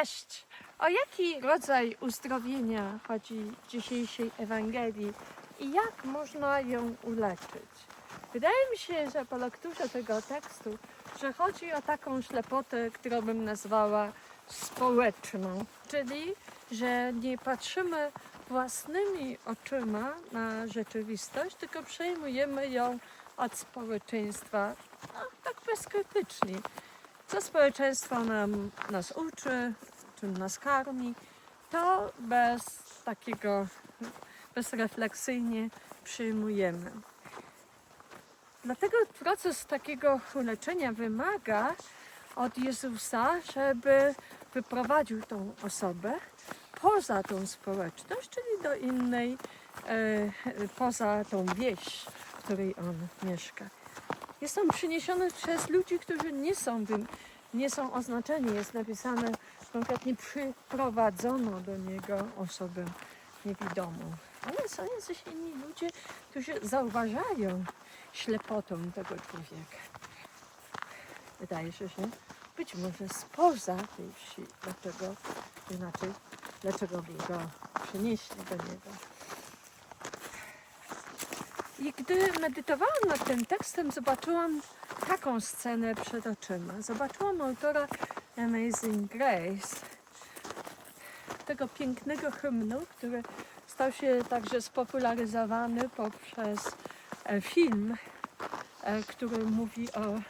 Cześć! O jaki rodzaj uzdrowienia chodzi w dzisiejszej Ewangelii i jak można ją uleczyć? Wydaje mi się, że po lekturze tego tekstu, że chodzi o taką ślepotę, którą bym nazwała społeczną, czyli że nie patrzymy własnymi oczyma na rzeczywistość, tylko przejmujemy ją od społeczeństwa no, tak bezkrytycznie. Co społeczeństwo nam, nas uczy, czym nas karmi, to bez takiego, bezrefleksyjnie przyjmujemy. Dlatego proces takiego uleczenia wymaga od Jezusa, żeby wyprowadził tą osobę poza tą społeczność, czyli do innej, e, poza tą wieś, w której on mieszka. Jest on przyniesiony przez ludzi, którzy nie są, wym- nie są oznaczeni. Jest napisane konkretnie przyprowadzono do niego osobę niewidomą. Ale są jacyś inni ludzie, którzy zauważają ślepotę tego człowieka. Wydaje się, być może spoza tej wsi. Dlaczego inaczej? Dlaczego by go przynieśli do niego? I gdy medytowałam nad tym tekstem, zobaczyłam taką scenę przed oczyma. Zobaczyłam autora Amazing Grace, tego pięknego hymnu, który stał się także spopularyzowany poprzez e, film, e, który mówi o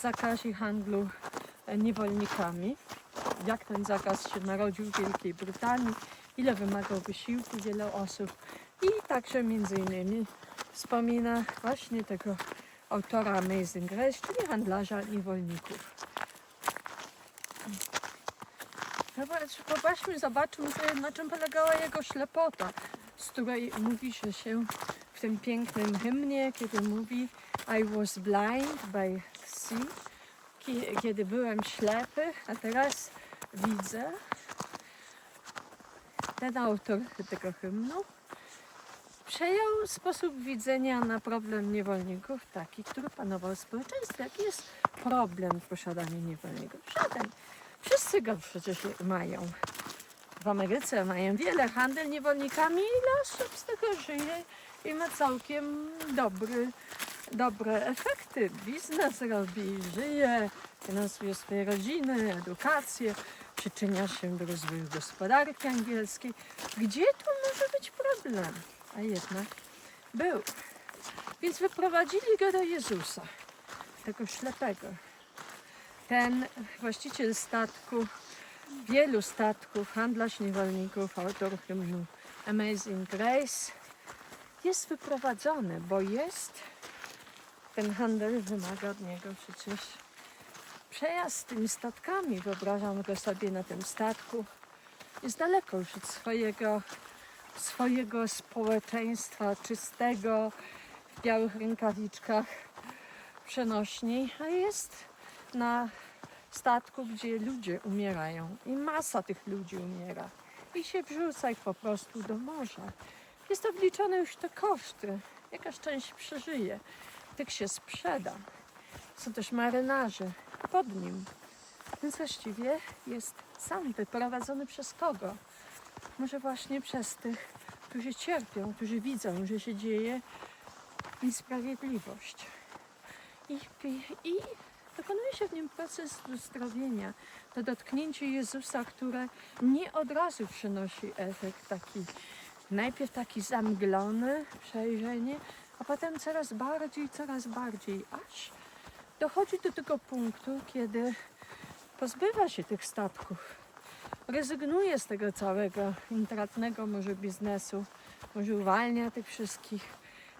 zakazie handlu e, niewolnikami. Jak ten zakaz się narodził w Wielkiej Brytanii, ile wymagał wysiłku wielu osób i także między innymi wspomina właśnie tego autora Amazing Grace, czyli handlarza niewolników. Zobacz, Popatrzmy, zobaczmy, na czym polegała jego ślepota, z której mówi się, się w tym pięknym hymnie, kiedy mówi I was blind by sea, Kie- kiedy byłem ślepy, a teraz widzę. Ten autor tego hymnu przejął sposób widzenia na problem niewolników taki, który panował w społeczeństwie. Jaki jest problem w posiadaniu niewolników? Żaden. Wszyscy go przecież mają. W Ameryce mają wiele handel niewolnikami i ile osób z tego żyje i ma całkiem dobry, dobre efekty. Biznes robi, żyje, finansuje swoje rodziny, edukację, przyczynia się do rozwoju gospodarki angielskiej. Gdzie tu może być problem? A jednak był. Więc wyprowadzili go do Jezusa, tego ślepego. Ten właściciel statku, wielu statków, handlarz niewolników, autor hymnu Amazing Grace, jest wyprowadzony, bo jest, ten handel wymaga od niego przecież przejazd tymi statkami, wyobrażam go sobie na tym statku, jest daleko już od swojego, swojego społeczeństwa czystego, w białych rękawiczkach przenośni, a jest na statku, gdzie ludzie umierają i masa tych ludzi umiera i się wrzuca ich po prostu do morza. Jest obliczone już te koszty, jakaś część przeżyje, tych się sprzeda. Są też marynarze pod nim, więc właściwie jest sam wyprowadzony przez kogo? Może właśnie przez tych, którzy cierpią, którzy widzą, że się dzieje niesprawiedliwość. I, i, dokonuje się w nim proces uzdrowienia. To dotknięcie Jezusa, które nie od razu przynosi efekt taki, najpierw taki zamglony, przejrzenie, a potem coraz bardziej, coraz bardziej, aż dochodzi do tego punktu, kiedy pozbywa się tych statków, rezygnuje z tego całego intratnego może biznesu, może uwalnia tych wszystkich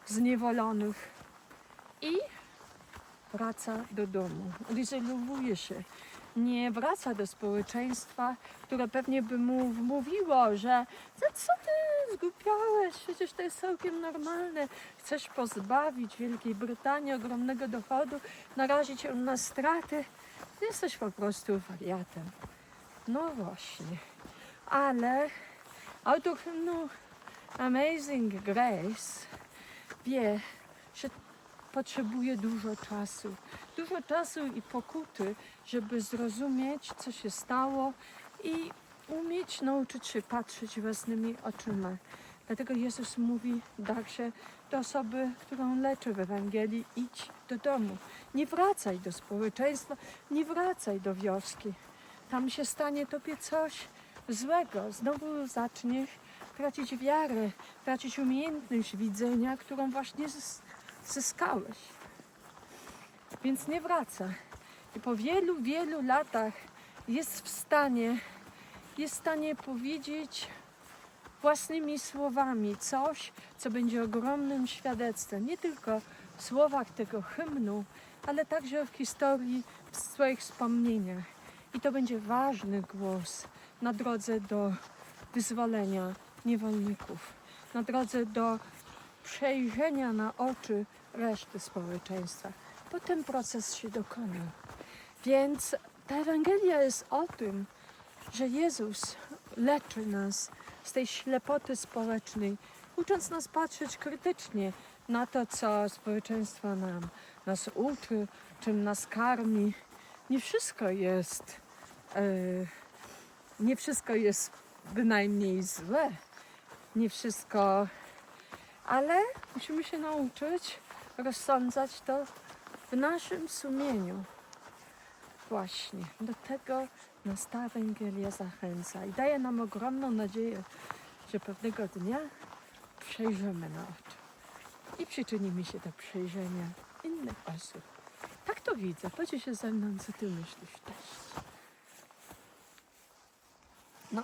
zniewolonych i wraca do domu, izolowuje się. Nie wraca do społeczeństwa, które pewnie by mu mówiło, że co ty zgłupiałeś, przecież to jest całkiem normalne. Chcesz pozbawić Wielkiej Brytanii ogromnego dochodu, narazić ją na straty. Ty jesteś po prostu wariatem. No właśnie. Ale autor hymnu Amazing Grace wie, że potrzebuje dużo czasu. Dużo czasu i pokuty, żeby zrozumieć, co się stało i też nauczyć się patrzeć własnymi oczyma. Dlatego Jezus mówi także do osoby, którą leczy w Ewangelii, idź do domu. Nie wracaj do społeczeństwa, nie wracaj do wioski. Tam się stanie tobie coś złego. Znowu zaczniesz tracić wiarę, tracić umiejętność widzenia, którą właśnie zys- zyskałeś. Więc nie wraca. I po wielu, wielu latach jest w stanie, jest w stanie powiedzieć własnymi słowami coś, co będzie ogromnym świadectwem. Nie tylko w słowach tego hymnu, ale także w historii, w swoich wspomnieniach. I to będzie ważny głos na drodze do wyzwolenia niewolników, na drodze do przejrzenia na oczy reszty społeczeństwa. Bo ten proces się dokonał. Więc ta Ewangelia jest o tym, że Jezus leczy nas z tej ślepoty społecznej, ucząc nas patrzeć krytycznie na to, co społeczeństwo nam nas uczy, czym nas karmi. Nie wszystko jest, e, nie wszystko jest bynajmniej złe, nie wszystko, ale musimy się nauczyć rozsądzać to w naszym sumieniu. Właśnie do tego nas ta Ewangelia zachęca i daje nam ogromną nadzieję, że pewnego dnia przejrzymy na oczy i przyczynimy się do przejrzenia innych osób. Widzę. Podziel się ze mną, co ty myślisz też. No,